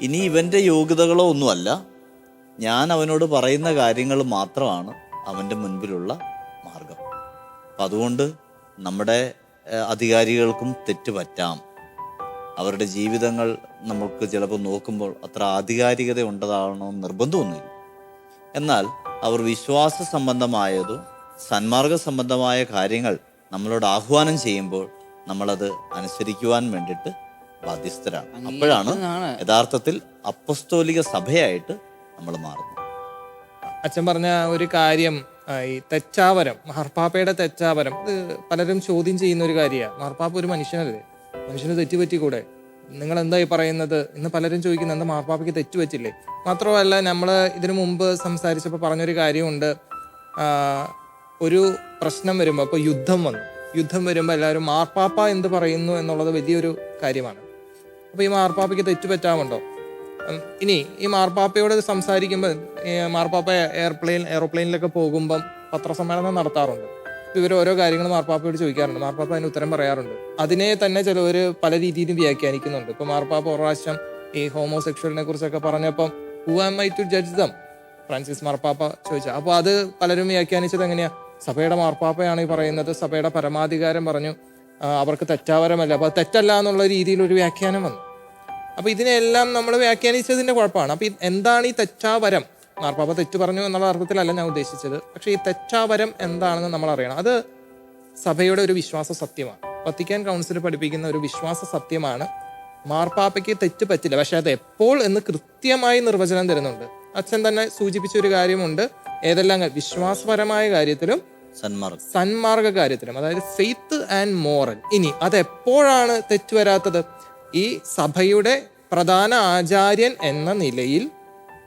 ഇനി ഇവന്റെ യോഗ്യതകളോ ഒന്നുമല്ല. ഞാൻ അവനോട് പറയുന്ന കാര്യങ്ങൾ മാത്രമാണ് അവന്റെ മുൻപിലുള്ള മാർഗം. അപ്പം അതുകൊണ്ട് നമ്മുടെ അധികാരികൾക്കും തെറ്റ് പറ്റാം. അവരുടെ ജീവിതങ്ങൾ നമുക്ക് ചിലപ്പോൾ നോക്കുമ്പോൾ അത്ര ആധികാരികത ഉണ്ടതാണോ നിർബന്ധമൊന്നുമില്ല. എന്നാൽ അവർ വിശ്വാസ സംബന്ധമായതോ സന്മാർഗ സംബന്ധമായ കാര്യങ്ങൾ നമ്മളോട് ആഹ്വാനം ചെയ്യുമ്പോൾ നമ്മളത് അനുസരിക്കുവാൻ വേണ്ടിയിട്ട് ബാധ്യസ്ഥരാണ്. അപ്പോഴാണ് യഥാർത്ഥത്തിൽ അപ്പസ്തോലിക സഭയായിട്ട് നമ്മൾ മാറുന്നു. അച്ഛൻ പറഞ്ഞ ഒരു കാര്യം ഈ തെച്ചാവരം മഹർപ്പാപ്പയുടെ തെച്ചാവരം ഇത് പലരും ചോദ്യം ചെയ്യുന്ന ഒരു കാര്യമാണ് മാർപ്പാപ്പ ഒരു മനുഷ്യനല്ലേ? മനുഷ്യന് തെറ്റുപറ്റിക്കൂടെ? നിങ്ങൾ എന്തായി പറയുന്നത്? ഇന്ന് പലരും ചോദിക്കുന്നത് എന്താ മാർപ്പാപ്പയ്ക്ക് തെറ്റുപറ്റില്ലേ? മാത്രമല്ല നമ്മൾ ഇതിനു മുമ്പ് സംസാരിച്ചപ്പോൾ പറഞ്ഞൊരു കാര്യമുണ്ട്. ഒരു പ്രശ്നം വരുമ്പോൾ ഇപ്പോൾ യുദ്ധം വന്നു. യുദ്ധം വരുമ്പോൾ എല്ലാവരും മാർപ്പാപ്പ എന്ത് പറയുന്നു? എന്നുള്ളത് വലിയൊരു കാര്യമാണ്. അപ്പോൾ ഈ മാർപ്പാപ്പയ്ക്ക് തെറ്റുപറ്റാമുണ്ടോ ഇനി ഈ മാർപ്പാപ്പയോട് സംസാരിക്കുമ്പോൾ മാർപ്പാപ്പ എയർപ്ലെയിൻ എയറോപ്ലെയിനിലൊക്കെ പോകുമ്പം പത്രസമ്മേളനം നടത്താറുണ്ട്. ഇവർ ഓരോ കാര്യങ്ങൾ മാർപ്പാപ്പയോട് ചോദിക്കാറുണ്ട്. മാർപ്പാപ്പ അതിന് ഉത്തരം പറയാറുണ്ട്. അതിനെ തന്നെ ചിലവർ പല രീതിയിലും വ്യാഖ്യാനിക്കുന്നുണ്ട്. ഇപ്പൊ മാർപ്പാപ്പ ഒരു പ്രാവശ്യം ഈ ഹോമോസെക്ഷലിനെ കുറിച്ചൊക്കെ പറഞ്ഞപ്പം who am I to judge them Francis മാർപ്പാപ്പ ചോദിച്ചു. അപ്പോൾ അത് പലരും വ്യാഖ്യാനിച്ചത് എങ്ങനെയാ? സഭയുടെ മാർപ്പാപ്പയാണ് ഈ പറയുന്നത്. സഭയുടെ പരമാധികാരം പറഞ്ഞു അവർക്ക് തെറ്റാവരമല്ല. അപ്പോൾ തെറ്റല്ല എന്നുള്ള രീതിയിൽ ഒരു വ്യാഖ്യാനം വന്നു. അപ്പൊ ഇതിനെല്ലാം നമ്മൾ വ്യാഖ്യാനിച്ചതിന്റെ കുഴപ്പമാണ്. അപ്പൊ ഈ- എന്താണ് ഈ തെറ്റാവരം? മാർപ്പാപ്പ തെറ്റ് പറഞ്ഞു എന്നുള്ള അർത്ഥത്തിലല്ല ഞാൻ ഉദ്ദേശിച്ചത്. പക്ഷെ ഈ തെറ്റാവരം എന്താണെന്ന് നമ്മൾ അറിയണം അത് സഭയുടെ ഒരു വിശ്വാസ സത്യമാണ്. വത്തിക്കാൻ കൗൺസിൽ പഠിപ്പിക്കുന്ന ഒരു വിശ്വാസ സത്യമാണ്. മാർപ്പാപ്പയ്ക്ക് തെറ്റ് പറ്റില്ല. പക്ഷെ അത് എപ്പോൾ എന്ന് കൃത്യമായി നിർവചനം തരുന്നുണ്ട്. അച്ഛൻ തന്നെ സൂചിപ്പിച്ച ഒരു കാര്യമുണ്ട്. ഏതെല്ലാം വിശ്വാസപരമായ കാര്യത്തിലും സന്മാർഗ. സന്മാർഗ കാര്യത്തിലും അതായത് ഫെയ്ത്ത് ആൻഡ് മോറൽ ഇനി അത് എപ്പോഴാണ് തെറ്റ് വരാത്തത്? ഈ സഭയുടെ പ്രധാന ആചാര്യൻ എന്ന നിലയിൽ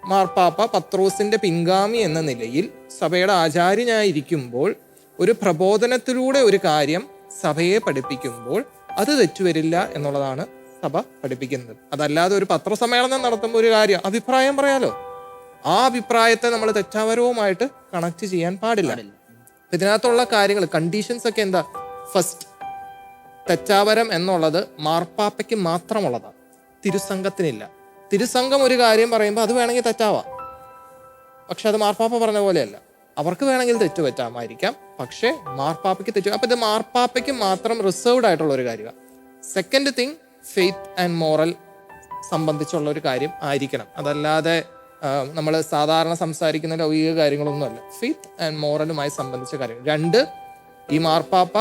മാർപ്പാപ്പ പത്രോസിന്റെ പിൻഗാമി എന്ന നിലയിൽ സഭയുടെ ആചാര്യനായിരിക്കുമ്പോൾ ഒരു പ്രബോധനത്തിലൂടെ ഒരു കാര്യം സഭയെ പഠിപ്പിക്കുമ്പോൾ അത് തെറ്റുവരില്ല എന്നുള്ളതാണ് സഭ പഠിപ്പിക്കുന്നത്. അതല്ലാതെ ഒരു പത്രസമ്മേളനം നടത്തുമ്പോൾ ഒരു കാര്യം അഭിപ്രായം പറയാലോ? ആ അഭിപ്രായത്തെ നമ്മൾ തെറ്റാവരവുമായിട്ട് കണക്ട് ചെയ്യാൻ പാടില്ല. ഇതിനകത്തുള്ള കാര്യങ്ങൾ കണ്ടീഷൻസ് ഒക്കെ എന്താ? ഫസ്റ്റ് തെറ്റാവരം എന്നുള്ളത് മാർപ്പാപ്പയ്ക്ക് മാത്രമുള്ളതാണ്. തിരുസംഘത്തിനില്ല. തിരുസംഘം ഒരു കാര്യം പറയുമ്പോൾ അത് വേണമെങ്കിൽ തെറ്റാവാം. പക്ഷെ അത് മാർപ്പാപ്പ പറഞ്ഞ പോലെയല്ല. അവർക്ക് വേണമെങ്കിൽ തെറ്റ് പറ്റാമായിരിക്കാം പക്ഷേ മാർപ്പാപ്പയ്ക്ക് തെറ്റ് അപ്പം ഇത് മാർപ്പാപ്പയ്ക്ക് മാത്രം റിസർവ്ഡ് ആയിട്ടുള്ള ഒരു കാര്യമാണ് second thing faith and moral സംബന്ധിച്ചുള്ള ഒരു കാര്യം ആയിരിക്കണം. അതല്ലാതെ നമ്മൾ സാധാരണ സംസാരിക്കുന്ന ലൗകിക കാര്യങ്ങളൊന്നുമല്ല. ഫെയ്ത്ത് ആൻഡ് മോറലുമായി സംബന്ധിച്ച കാര്യം. രണ്ട് ഈ മാർപ്പാപ്പ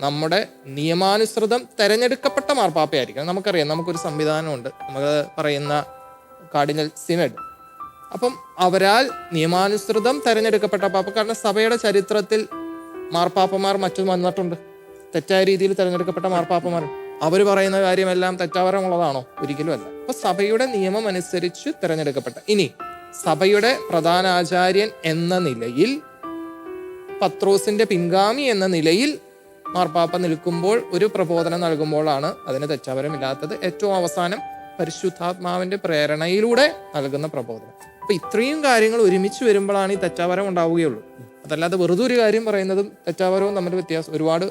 നമ്മുടെ നിയമാനുസൃതം തെരഞ്ഞെടുക്കപ്പെട്ട മാർപ്പാപ്പയായിരിക്കണം. നമുക്കറിയാം നമുക്കൊരു സംവിധാനമുണ്ട്. നമ്മൾ പറയുന്ന കാർഡിനൽ സിനഡ്. അപ്പം അവരാൽ നിയമാനുസൃതം തെരഞ്ഞെടുക്കപ്പെട്ട പാപ്പ കാരണം സഭയുടെ ചരിത്രത്തിൽ മാർപ്പാപ്പമാർ മറ്റും വന്നിട്ടുണ്ട്. തെറ്റായ രീതിയിൽ തെരഞ്ഞെടുക്കപ്പെട്ട മാർപ്പാപ്പമാർ. അവർ പറയുന്ന കാര്യമെല്ലാം തെറ്റാവരമുള്ളതാണോ? ഒരിക്കലും അല്ല. അപ്പൊ സഭയുടെ നിയമം അനുസരിച്ച് തെരഞ്ഞെടുക്കപ്പെട്ട. ഇനി സഭയുടെ പ്രധാനാചാര്യൻ എന്ന നിലയിൽ പത്രോസിന്റെ പിൻഗാമി എന്ന നിലയിൽ മാർപ്പാപ്പ നിൽക്കുമ്പോൾ ഒരു പ്രബോധനം നൽകുമ്പോഴാണ് അതിന് തെറ്റാപരമില്ലാത്തത് ഏറ്റവും അവസാനം പരിശുദ്ധാത്മാവിന്റെ പ്രേരണയിലൂടെ നൽകുന്ന പ്രബോധനം. അപ്പൊ ഇത്രയും കാര്യങ്ങൾ ഒരുമിച്ച് വരുമ്പോഴാണ് ഈ തെറ്റാപരം ഉണ്ടാവുകയുള്ളൂ. അതല്ലാതെ വെറുതെ ഒരു കാര്യം പറയുന്നതും തെറ്റാപരവും തമ്മിൽ വ്യത്യാസം ഒരുപാട്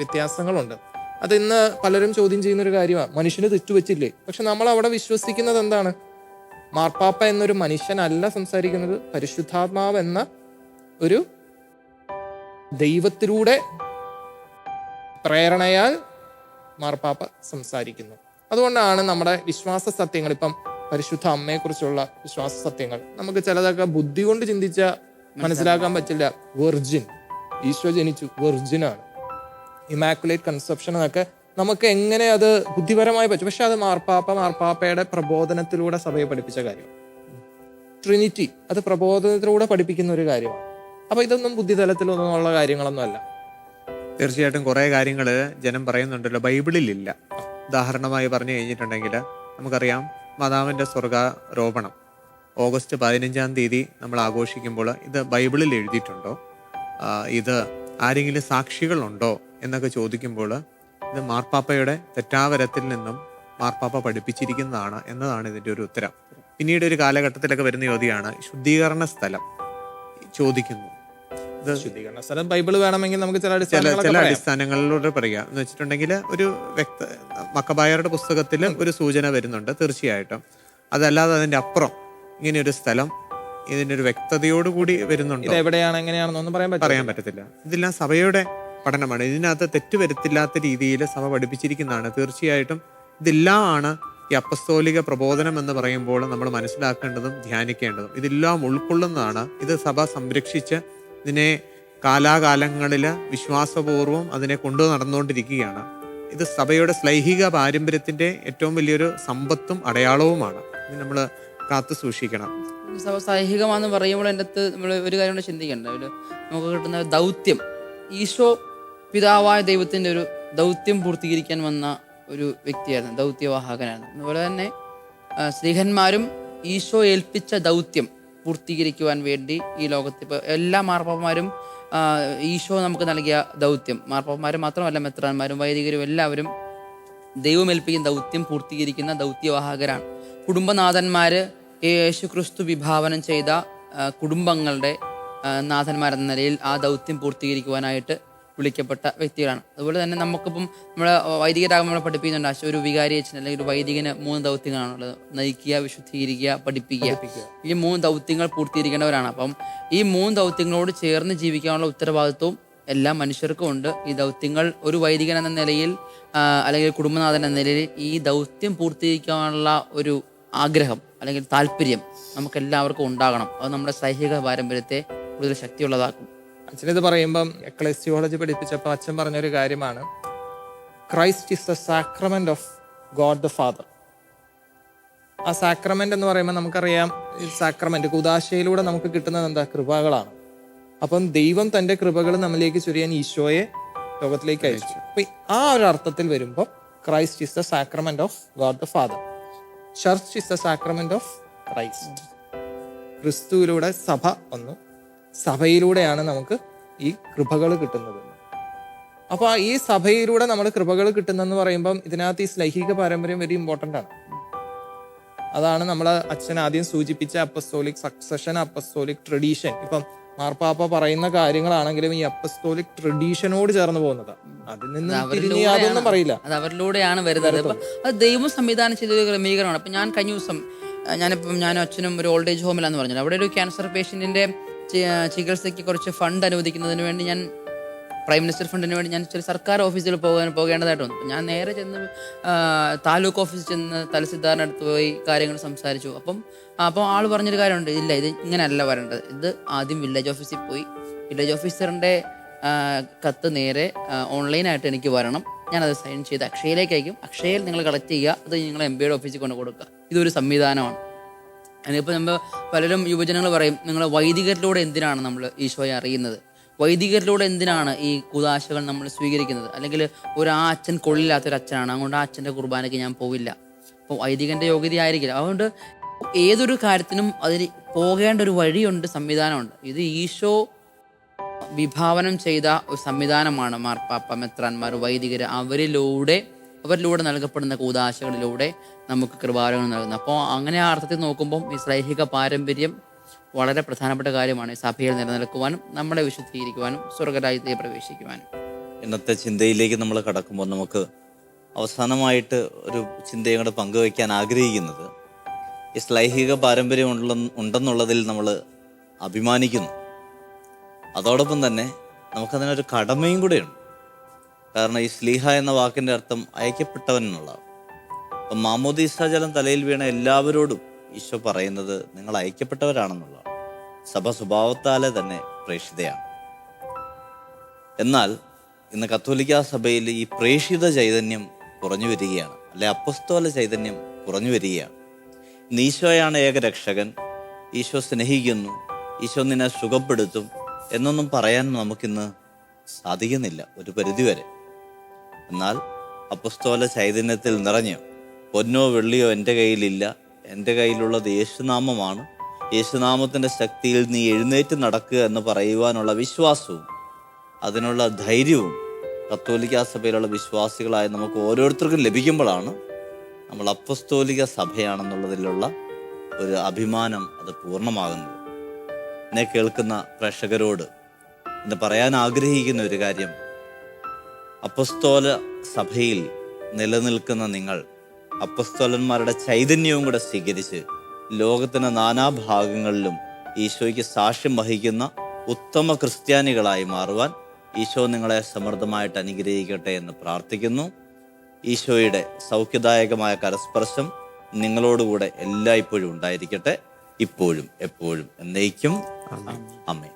വ്യത്യാസങ്ങളുണ്ട്. അത് ഇന്ന് പലരും ചോദ്യം ചെയ്യുന്ന ഒരു കാര്യമാണ് മനുഷ്യന് തെറ്റുപറ്റില്ലേ പക്ഷെ നമ്മൾ അവിടെ വിശ്വസിക്കുന്നത് എന്താണ്? മാർപ്പാപ്പ എന്നൊരു മനുഷ്യനല്ല സംസാരിക്കുന്നത് പരിശുദ്ധാത്മാവ് എന്ന ഒരു ദൈവത്തിലൂടെ പ്രേരണയാൽ മാർപ്പാപ്പ സംസാരിക്കുന്നു. അതുകൊണ്ടാണ് നമ്മുടെ വിശ്വാസ സത്യങ്ങൾ ഇപ്പം പരിശുദ്ധ അമ്മയെക്കുറിച്ചുള്ള വിശ്വാസ സത്യങ്ങൾ. നമുക്ക് ചിലതൊക്കെ ബുദ്ധി കൊണ്ട് ചിന്തിച്ച മനസ്സിലാക്കാൻ പറ്റില്ല. വെർജിൻ. ഈശോ ജനിച്ചു. വെർജിനാണ്. ഇമാക്കുലേറ്റ് കൺസെപ്ഷൻ എന്നൊക്കെ നമുക്ക് എങ്ങനെ അത് ബുദ്ധിപരമായി പറ്റും. പക്ഷെ അത് മാർപ്പാപ്പ മാർപ്പാപ്പയുടെ പ്രബോധനത്തിലൂടെ സഭയെ പഠിപ്പിച്ച കാര്യം ട്രിനിറ്റി അത് പ്രബോധനത്തിലൂടെ പഠിപ്പിക്കുന്ന ഒരു കാര്യമാണ്. അപ്പൊ ഇതൊന്നും ബുദ്ധിതലത്തിലൊന്നും ഉള്ള കാര്യങ്ങളൊന്നും അല്ല തീർച്ചയായിട്ടും കുറേ കാര്യങ്ങൾ ജനം പറയുന്നുണ്ടല്ലോ. ബൈബിളിലില്ല. ഉദാഹരണമായി പറഞ്ഞു കഴിഞ്ഞിട്ടുണ്ടെങ്കിൽ നമുക്കറിയാം മാതാവിന്റെ സ്വർഗാരോപണം. ഓഗസ്റ്റ് പതിനഞ്ചാം തീയതി നമ്മൾ ആഘോഷിക്കുമ്പോൾ ഇത് ബൈബിളിൽ എഴുതിയിട്ടുണ്ടോ? ഇത് ആരെങ്കിലും സാക്ഷികളുണ്ടോ എന്നൊക്കെ ചോദിക്കുമ്പോൾ ഇത് മാർപ്പാപ്പയുടെ തെറ്റാവരത്തിൽ നിന്നും മാർപ്പാപ്പ പഠിപ്പിച്ചിരിക്കുന്നതാണ് എന്നതാണ് ഇതിന്റെ ഒരു ഉത്തരം. പിന്നീട് ഒരു കാലഘട്ടത്തിലൊക്കെ വരുന്ന യോധിയാണ് ശുദ്ധീകരണ സ്ഥലം? ചോദിക്കുന്നു. ശുദ്ധീകരണ സ്ഥലം ബൈബിൾ വേണമെങ്കിൽ നമുക്ക് ചില ചില അടിസ്ഥാനങ്ങളിലൂടെ പറയാം. എന്ന് വെച്ചിട്ടുണ്ടെങ്കിൽ ഒരു വ്യക്ത മക്കബായരുടെ പുസ്തകത്തിൽ ഒരു സൂചന വരുന്നുണ്ട് തീർച്ചയായിട്ടും. അതല്ലാതെ അതിന്റെ അപ്പുറം ഇങ്ങനെ ഒരു സ്ഥലം ഇതിന്റെ ഒരു വ്യക്തതയോടുകൂടി വരുന്നുണ്ട്? എവിടെയാണ് എങ്ങനെയാണെന്നൊന്നും പറയാൻ പറയാൻ പറ്റത്തില്ല. ഇതെല്ലാം സഭയുടെ പഠനമാണ്. ഇതിനകത്ത് തെറ്റ് വരുത്തില്ലാത്ത രീതിയിൽ സഭ പഠിപ്പിച്ചിരിക്കുന്നതാണ്. തീർച്ചയായിട്ടും ഇതെല്ലാം ആണ് ഈ അപ്പസ്തോലിക പ്രബോധനം എന്ന് പറയുമ്പോൾ നമ്മൾ മനസ്സിലാക്കേണ്ടതും ധ്യാനിക്കേണ്ടതും. ഇതെല്ലാം ഉൾക്കൊള്ളുന്നതാണ്. ഇത് സഭ സംരക്ഷിച്ച് ഇതിനെ കാലാകാലങ്ങളിൽ വിശ്വാസപൂർവം അതിനെ കൊണ്ടു നടന്നുകൊണ്ടിരിക്കുകയാണ്. ഇത് സഭയുടെ ശ്ലൈഹിക പാരമ്പര്യത്തിന്റെ ഏറ്റവും വലിയൊരു സമ്പത്തും അടയാളവുമാണ്. ഇത് നമ്മൾ കാത്തു സൂക്ഷിക്കണം. സഭ പറയുമ്പോൾ എന്റെ അടുത്ത് നമ്മൾ ഒരു കാര്യം കൂടെ ചിന്തിക്കേണ്ട. ഒരു നമുക്ക് കിട്ടുന്ന ദൗത്യം ഈശോ പിതാവായ ദൈവത്തിന്റെ ഒരു ദൗത്യം പൂർത്തീകരിക്കാൻ വന്ന ഒരു വ്യക്തിയായിരുന്നു ദൗത്യവാഹകനായിരുന്നു അതുപോലെ തന്നെ സ്ത്രീഹന്മാരും ഈശോ ഏൽപ്പിച്ച ദൗത്യം പൂർത്തീകരിക്കുവാൻ വേണ്ടി ഈ ലോകത്ത് ഇപ്പോൾ എല്ലാ മാർപ്പാപ്പന്മാരും ഈശോ നമുക്ക് നൽകിയ ദൗത്യം. മാർപ്പാപ്പന്മാർ മാത്രമല്ല മെത്രാന്മാരും വൈദികരും എല്ലാവരും ദൈവമേൽപ്പിക്കുന്ന ദൗത്യം പൂർത്തീകരിക്കുന്ന ദൗത്യവാഹകരാണ്. കുടുംബനാഥന്മാർ യേശു ക്രിസ്തു വിഭാവനം ചെയ്ത കുടുംബങ്ങളുടെ നാഥന്മാരെന്ന നിലയിൽ ആ ദൗത്യം പൂർത്തീകരിക്കുവാനായിട്ട് വിളിക്കപ്പെട്ട വ്യക്തികളാണ്. അതുപോലെ തന്നെ നമുക്കിപ്പം നമ്മളെ വൈദികരാകുമ്പോൾ നമ്മളെ പഠിപ്പിക്കുന്നുണ്ട്. ആശ ഒരു വികാരി അച്ഛൻ അല്ലെങ്കിൽ ഒരു വൈദികന് മൂന്ന് ദൗത്യങ്ങളാണുള്ളത് നയിക്കുക വിശുദ്ധീകരിക്കുക പഠിപ്പിക്കുക. ഈ മൂന്ന് ദൗത്യങ്ങൾ പൂർത്തീകരിക്കേണ്ടവരാണ്. അപ്പം ഈ മൂന്ന് ദൗത്യങ്ങളോട് ചേർന്ന് ജീവിക്കാനുള്ള ഉത്തരവാദിത്വവും എല്ലാ മനുഷ്യർക്കും ഉണ്ട്. ഈ ദൗത്യങ്ങൾ ഒരു വൈദികൻ എന്ന നിലയിൽ അല്ലെങ്കിൽ കുടുംബനാഥൻ എന്ന നിലയിൽ ഈ ദൗത്യം പൂർത്തീകരിക്കാനുള്ള ഒരു ആഗ്രഹം അല്ലെങ്കിൽ താല്പര്യം നമുക്ക് എല്ലാവർക്കും ഉണ്ടാകണം. അത് നമ്മുടെ സൈഹിക പാരമ്പര്യത്തെ കൂടുതൽ ശക്തിയുള്ളതാക്കും. അച്ഛനിത് പറയുമ്പം എക്ലസിയോളജി പഠിപ്പിച്ചപ്പോൾ അച്ഛൻ പറഞ്ഞൊരു കാര്യമാണ് Christ is the sacrament of God the Father ആ സാക്രമെന്റ് എന്ന് പറയുമ്പോൾ നമുക്കറിയാം സാക്രമെന്റ് കുദാശയിലൂടെ നമുക്ക് കിട്ടുന്നത് എന്താ? കൃപകളാണ്. അപ്പം ദൈവം തന്റെ കൃപകൾ നമ്മിലേക്ക് ചൊരിയാൻ ഈശോയെ ലോകത്തിലേക്ക് അയച്ചു. അപ്പൊ ആ ഒരു അർത്ഥത്തിൽ വരുമ്പോൾ Christ is the sacrament of God the Father church is the sacrament of Christ ക്രിസ്തുവിലൂടെ സഭ വന്നു. സഭയിലൂടെയാണ് നമുക്ക് ഈ കൃപകൾ കിട്ടുന്നത്. അപ്പൊ ഈ സഭയിലൂടെ നമ്മൾ കൃപകൾ കിട്ടുന്നെന്ന് പറയുമ്പം ഇതിനകത്ത് ഈ സ്ലൈഹിക പാരമ്പര്യം വെരി ഇമ്പോർട്ടന്റ് ആണ്. അതാണ് നമ്മൾ അച്ഛൻ ആദ്യം സൂചിപ്പിച്ച അപ്പസ്തോലിക് സക്സഷൻ അപ്പസ്തോലിക് ട്രഡീഷൻ ഇപ്പം മാർപ്പാപ്പ പറയുന്ന കാര്യങ്ങളാണെങ്കിലും ഈ അപ്പസ്തോലിക് ട്രഡീഷനോട് ചേർന്ന് പോകുന്നത്. അതിൽ നിന്ന് അതൊന്നും പറയില്ല അത് അവരിലൂടെയാണ് വരുന്നത്. അത് ദൈവം സംവിധാനം ചെയ്തൊരു ക്രമീകരണമാണ്. അപ്പൊ ഞാൻ കഴിഞ്ഞ ദിവസം ഞാനിപ്പം ഞാനും അച്ഛനും ഒരു ഓൾഡ് ഏജ് ഹോമിലാന്ന് പറഞ്ഞത് അവിടെ ഒരു ക്യാൻസർ പേഷ്യന്റിന്റെ ചികിത്സയ്ക്ക് കുറച്ച് ഫണ്ട് അനുവദിക്കുന്നതിന് വേണ്ടി ഞാൻ പ്രൈം മിനിസ്റ്റർ ഫണ്ടിന് വേണ്ടി ഞാൻ ചില സർക്കാർ ഓഫീസിൽ പോകാൻ പോകേണ്ടതായിട്ട് വന്നു. ഞാൻ നേരെ ചെന്ന് താലൂക്ക് ഓഫീസിൽ ചെന്ന് തലസിദ്ധാറിന്റെ അടുത്ത് പോയി കാര്യങ്ങൾ സംസാരിച്ചു. അപ്പം അപ്പോൾ ആൾ പറഞ്ഞൊരു കാര്യമുണ്ട്. ഇല്ല ഇത് ഇങ്ങനെയല്ല വരേണ്ടത്. ഇത് ആദ്യം വില്ലേജ് ഓഫീസിൽ പോയി. വില്ലേജ് ഓഫീസറിന്റെ കത്ത് നേരെ ഓൺലൈനായിട്ട് എനിക്ക് വരണം. ഞാനത് സൈൻ ചെയ്ത് അക്ഷയയിലേക്ക് അയക്കും അക്ഷയയിൽ നിങ്ങൾ കളക്ട് ചെയ്യുക. അത് നിങ്ങൾ എം ബിയുടെ ഓഫീസിൽ കൊണ്ട് കൊടുക്കുക. ഇതൊരു സംവിധാനമാണ്. അതിനിപ്പോൾ നമ്മൾ പലരും യുവജനങ്ങൾ പറയും നിങ്ങൾ വൈദികരിലൂടെ എന്തിനാണ് നമ്മൾ ഈശോയെ അറിയുന്നത്? വൈദികരിലൂടെ എന്തിനാണ് ഈ കുതാശകൾ നമ്മൾ സ്വീകരിക്കുന്നത്? അല്ലെങ്കിൽ ഒരു ആ അച്ഛൻ കൊള്ളില്ലാത്തൊരു അച്ഛനാണ് അതുകൊണ്ട് ആ അച്ഛന്റെ കുർബാനയ്ക്ക് ഞാൻ പോവില്ല. അപ്പോൾ വൈദികന്റെ യോഗ്യത ആയിരിക്കില്ല. അതുകൊണ്ട് ഏതൊരു കാര്യത്തിനും അതിന് പോകേണ്ട ഒരു വഴിയുണ്ട് സംവിധാനമുണ്ട്. ഇത് ഈശോ വിഭാവനം ചെയ്ത ഒരു സംവിധാനമാണ് മാർപ്പാപ്പ മെത്രാന്മാർ വൈദികർ അവരിലൂടെ അവരിലൂടെ നൽകപ്പെടുന്ന കൂതാശകളിലൂടെ നമുക്ക് കൃപാരങ്ങൾ നൽകുന്നു. അപ്പോൾ അങ്ങനെ ആ അർത്ഥത്തിൽ നോക്കുമ്പം ഈ സ്ലൈഹിക പാരമ്പര്യം വളരെ പ്രധാനപ്പെട്ട കാര്യമാണ് സഭയിൽ നിലനിൽക്കുവാനും നമ്മളെ വിശുദ്ധീകരിക്കുവാനും സ്വർഗരാജ്യത്തെ പ്രവേശിക്കുവാനും. ഇന്നത്തെ ചിന്തയിലേക്ക് നമ്മൾ കടക്കുമ്പോൾ നമുക്ക് അവസാനമായിട്ട് ഒരു ചിന്തയും കൂടെ പങ്കുവയ്ക്കാൻ ആഗ്രഹിക്കുന്നത് ഈ സ്ലൈഹിക പാരമ്പര്യം ഉണ്ടെന്നുള്ളതിൽ നമ്മൾ അഭിമാനിക്കുന്നു. അതോടൊപ്പം തന്നെ നമുക്കതിനൊരു കടമയും കൂടെയുണ്ട്. കാരണം ഈ സ്ലീഹ എന്ന വാക്കിന്റെ അർത്ഥം അയക്കപ്പെട്ടവൻ എന്നുള്ളതാണ്. അപ്പം മാമോദീസ ജലം തലയിൽ വീണ എല്ലാവരോടും ഈശോ പറയുന്നത് നിങ്ങൾ അയക്കപ്പെട്ടവരാണെന്നുള്ളതാണ്. സഭ സ്വഭാവത്താലെ തന്നെ പ്രേക്ഷിതയാണ്. എന്നാൽ ഇന്ന് കത്തോലിക്ക സഭയിൽ ഈ പ്രേക്ഷിത ചൈതന്യം കുറഞ്ഞു വരികയാണ്. അല്ലെ അപ്പസ്തോല ചൈതന്യം കുറഞ്ഞു വരികയാണ്. ഇന്ന് ഈശോയാണ് ഏക രക്ഷകൻ. ഈശോ സ്നേഹിക്കുന്നു. ഈശോ നിന്നെ സുഖപ്പെടുത്തും എന്നൊന്നും പറയാൻ നമുക്കിന്ന് സാധിക്കുന്നില്ല ഒരു പരിധിവരെ. എന്നാൽ അപ്പസ്തോല ചൈതന്യത്തിൽ നിറഞ്ഞു. പൊന്നോ വെള്ളിയോ എന്റെ കയ്യിലില്ല. എന്റെ കയ്യിലുള്ളത് യേശുനാമമാണ്. യേശുനാമത്തിന്റെ ശക്തിയിൽ നീ എഴുന്നേറ്റ് നടക്കുക എന്ന് പറയുവാനുള്ള വിശ്വാസവും അതിനുള്ള ധൈര്യവും കത്തോലിക്ക സഭയിലുള്ള വിശ്വാസികളായ നമുക്ക് ഓരോരുത്തർക്കും ലഭിക്കുമ്പോഴാണ് നമ്മൾ അപ്പസ്തോലിക സഭയാണെന്നുള്ളതിലുള്ള ഒരു അഭിമാനം അത് പൂർണമാകുന്നത്. എന്നെ കേൾക്കുന്ന പ്രേക്ഷകരോട് ഇന്ന് പറയാൻ ആഗ്രഹിക്കുന്ന ഒരു കാര്യം അപ്പസ്തോല സഭയിൽ നിലനിൽക്കുന്ന നിങ്ങൾ അപ്പസ്തോലന്മാരുടെ ചൈതന്യവും കൂടെ സ്വീകരിച്ച് ലോകത്തിന്റെ നാനാഭാഗങ്ങളിലും ഈശോയ്ക്ക് സാക്ഷ്യം വഹിക്കുന്ന ഉത്തമ ക്രിസ്ത്യാനികളായി മാറുവാൻ ഈശോ നിങ്ങളെ സമൃദ്ധമായിട്ട് അനുഗ്രഹിക്കട്ടെ എന്ന് പ്രാർത്ഥിക്കുന്നു. ഈശോയുടെ സൗഖ്യദായകമായ കരസ്പർശം നിങ്ങളോടുകൂടെ എല്ലായ്പ്പോഴും ഉണ്ടായിരിക്കട്ടെ. ഇപ്പോഴും എപ്പോഴും എന്നേക്കും. അമ്മേ